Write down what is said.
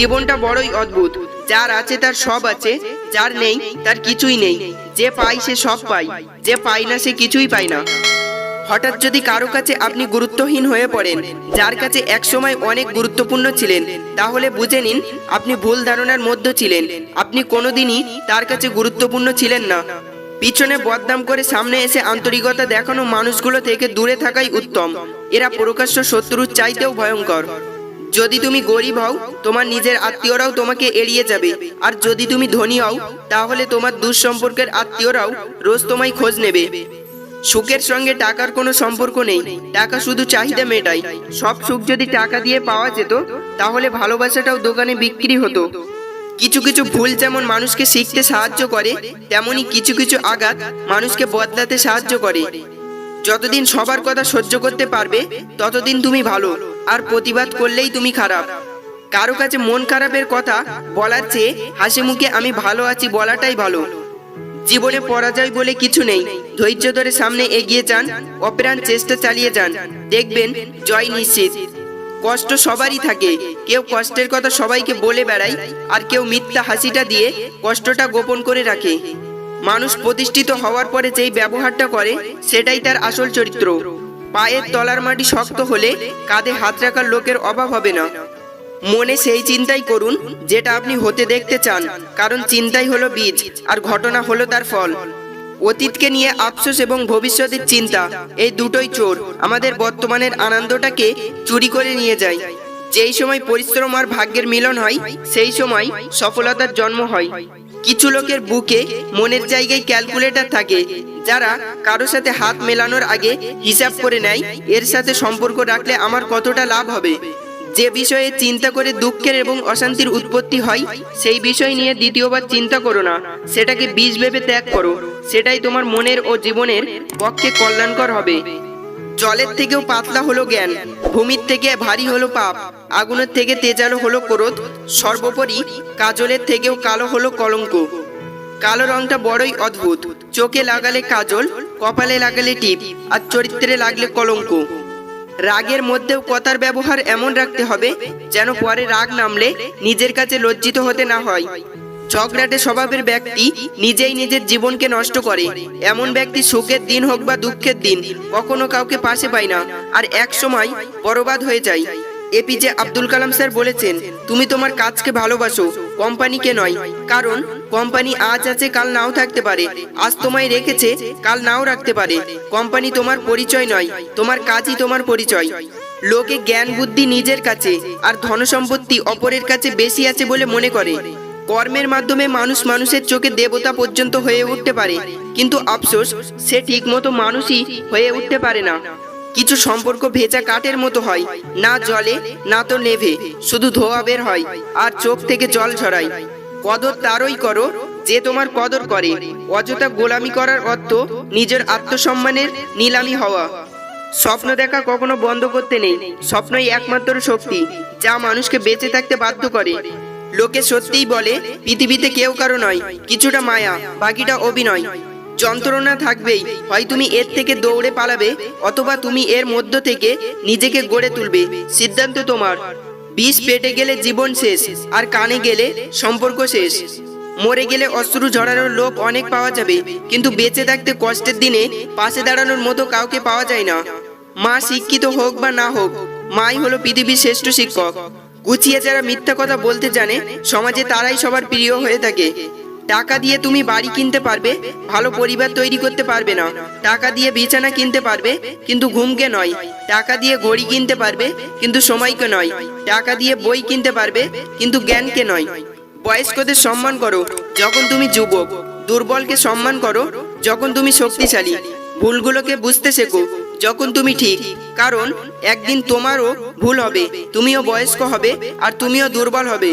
জীবনটা বড়ই অদ্ভুত। যার আছে তার সব আছে, যার নেই তার কিছুই নেই। যে পাই সে সব পায়, যে পায় না সে কিছুই পায় না। হঠাৎ যদি কারও কাছে আপনি গুরুত্বহীন হয়ে পড়েন, যার কাছে একসময় অনেক গুরুত্বপূর্ণ ছিলেন, তাহলে বুঝে নিন, আপনি ভুল ধারণার মধ্যে ছিলেন। আপনি কোনোদিনই তার কাছে গুরুত্বপূর্ণ ছিলেন না। পিছনে বদনাম করে সামনে এসে আন্তরিকতা দেখানো মানুষগুলো থেকে দূরে থাকাই উত্তম। এরা প্রকাশ্য শত্রুর চাইতেও ভয়ঙ্কর। যদি তুমি গরিব হও, তোমার নিজের আত্মীয়রাও তোমাকে এড়িয়ে যাবে। আর যদি তুমি ধনী হও, তাহলে তোমার দুঃসম্পর্কের আত্মীয়রাও রোজ তোমায় খোঁজ নেবে। সুখের সঙ্গে টাকার কোনো সম্পর্ক নেই। টাকা শুধু চাহিদা মেটায়। সব সুখ যদি টাকা দিয়ে পাওয়া যেত, তাহলে ভালোবাসাটাও দোকানে বিক্রি হতো। কিছু কিছু ভুল যেমন মানুষকে শিখতে সাহায্য করে, তেমনি কিছু কিছু আঘাত মানুষকে বদলাতে সাহায্য করে। যতদিন সবার কথা সহ্য করতে পারবে, ততদিন তুমি ভালো। আর প্রতিবাদ করলেই তুমি খারাপ। কারও কাছে মন খারাপের কথা বলার চেয়ে হাসি মুখে আমি ভালো আছি বলাটাই ভালো। জীবনে পরাজয় বলে কিছু নেই। ধৈর্য ধরে সামনে এগিয়ে যান, অপ্রাণ চেষ্টা চালিয়ে যান। দেখবেন জয় নিশ্চিত। কষ্ট সবারই থাকে। কেউ কষ্টের কথা সবাইকে বলে বেড়ায়, আর কেউ মিথ্যা হাসিটা দিয়ে কষ্টটা গোপন করে রাখে। মানুষ প্রতিষ্ঠিত হওয়ার পরে যেই ব্যবহারটা করে, সেটাই তার আসল চরিত্র। পায়ের তলার মাটি শক্ত হলে কাঁধে হাত রাখার লোকের অভাব হবে না। মনে সেই চিন্তাই করুন, যেটা আপনি হতে দেখতে চান, কারণ চিন্তাই হলো বীজ, আর ঘটনা হলো তার ফল। অতীতকে নিয়ে আফসোস এবং ভবিষ্যতের চিন্তা, এই দুটোই চোর, আমাদের বর্তমানের আনন্দটাকে চুরি করে নিয়ে যায়। যেই সময় পরিশ্রম আর ভাগ্যের মিলন হয়, সেই সময় সফলতার জন্ম হয়। কিছু লোকের বুকে মনের জায়গায় ক্যালকুলেটর থাকে, যারা কারও সাথে হাত মেলানোর আগে হিসাব করে নেয়, এর সাথে সম্পর্ক রাখলে আমার কতটা লাভ হবে? যে বিষয়ে চিন্তা করে দুঃখের এবং অশান্তির উৎপত্তি হয়, সেই বিষয় নিয়ে দ্বিতীয়বার চিন্তা করো না। সেটাকে বীজ ভেবে ত্যাগ করো। সেটাই তোমার মনের ও জীবনের পক্ষে কল্যাণকর হবে। জলের থেকেও পাতলা হলো জ্ঞান, ভূমির থেকে ভারী হলো পাপ, আগুনের থেকে তেজালো হলো ক্রোধ, সর্বোপরি কাজলের থেকেও কালো হলো কলঙ্ক। কালো রংটা বড়ই অদ্ভুত, চোখে লাগালে কাজল, কপালে লাগালে টিপ, আর চরিত্রে লাগলে কলঙ্ক। রাগের মধ্যেও কথার ব্যবহার এমন রাখতে হবে, যেন পরে রাগ নামলে নিজের কাছে লজ্জিত হতে না হয়। ঝগড়াটে স্বভাবের ব্যক্তি নিজেই নিজের জীবনকে নষ্ট করে। এমন ব্যক্তি সুখের দিন হোক বা দুঃখের দিন, কখনো কাউকে পাশে পায় না। আর এক সময় বরবাদ হয়ে যায়। এপিজে আব্দুল কালাম স্যার বলেছেন, তুমি তোমার কাজকে ভালোবাসো, কোম্পানিকে নয়। কারণ কোম্পানি আজ আছে, কাল নাও থাকতে পারে। আজ তোমায় রেখেছে, কাল নাও রাখতে পারে। কোম্পানি তোমার পরিচয় নয়, তোমার কাজই তোমার পরিচয়। লোকে জ্ঞান বুদ্ধি নিজের কাছে, আর ধনসম্পত্তি অপরের কাছে বেশি আছে বলে মনে করে। কর্মের মাধ্যমে মানুষ মানুষের চোখে দেবতা পর্যন্ত হয়ে উঠতে পারে। কিন্তু আফসোস, সে ঠিকমতো মানুষই হয়ে উঠতে পারে না। কিছু সম্পর্ক ভেজা কাঠের মতো হয়। না জলে, না তো নেভে। শুধু ধোয়া বের হয় আর চোখ থেকে জল ঝরায় কদর তারই করো, যে তোমার কদর করে। অযথা গোলামি করার অর্থ নিজের আত্মসম্মানের নিলামি হওয়া। স্বপ্ন দেখা কখনো বন্ধ করতে নেই। স্বপ্নই একমাত্র শক্তি, যা মানুষকে বেঁচে থাকতে বাধ্য করে। লোকে সত্যিই বলে, পৃথিবীতে কেউ কারও নয়, কিছুটা মায়া, বাকিটা অভিনয়। যন্ত্রণা থাকবেই, হয় তুমি এর থেকে দৌড়ে পালাবে, অথবা তুমি এর মধ্য থেকে নিজেকে গড়ে তুলবে, সিদ্ধান্ত তোমার। বিষ পেটে গেলে জীবন শেষ, আর কানে গেলে সম্পর্ক শেষ। মরে গেলে অশ্রু ঝরানোর লোক অনেক পাওয়া যাবে, কিন্তু বেঁচে থাকতে কষ্টের দিনে পাশে দাঁড়ানোর মতো কাউকে পাওয়া যায় না। মা শিক্ষিত হোক বা না হোক, মাই হলো পৃথিবীর শ্রেষ্ঠ শিক্ষক। গুছিয়ে যারা মিথ্যা কথা বলতে জানে, সমাজে তারাই সবার প্রিয় হয়ে থাকে। টাকা দিয়ে তুমি বাড়ি কিনতে পারবে, ভালো পরিবার তৈরি করতে পারবে না। টাকা দিয়ে বিছানা কিনতে পারবে, কিন্তু ঘুমকে নয়। টাকা দিয়ে ঘড়ি কিনতে পারবে, কিন্তু সময়কে নয়। টাকা দিয়ে বই কিনতে পারবে, কিন্তু জ্ঞানকে নয়। বয়স্কদের সম্মান করো, যখন তুমি যুবক। দুর্বলকে সম্মান করো, যখন তুমি শক্তিশালী। ভুলগুলোকে বুঝতে শেখো যখন তুমি ঠিক, কারণ একদিন তোমারও ভুল হবে, তুমিও বয়স্ক হবে, আর তুমিও দুর্বল হবে।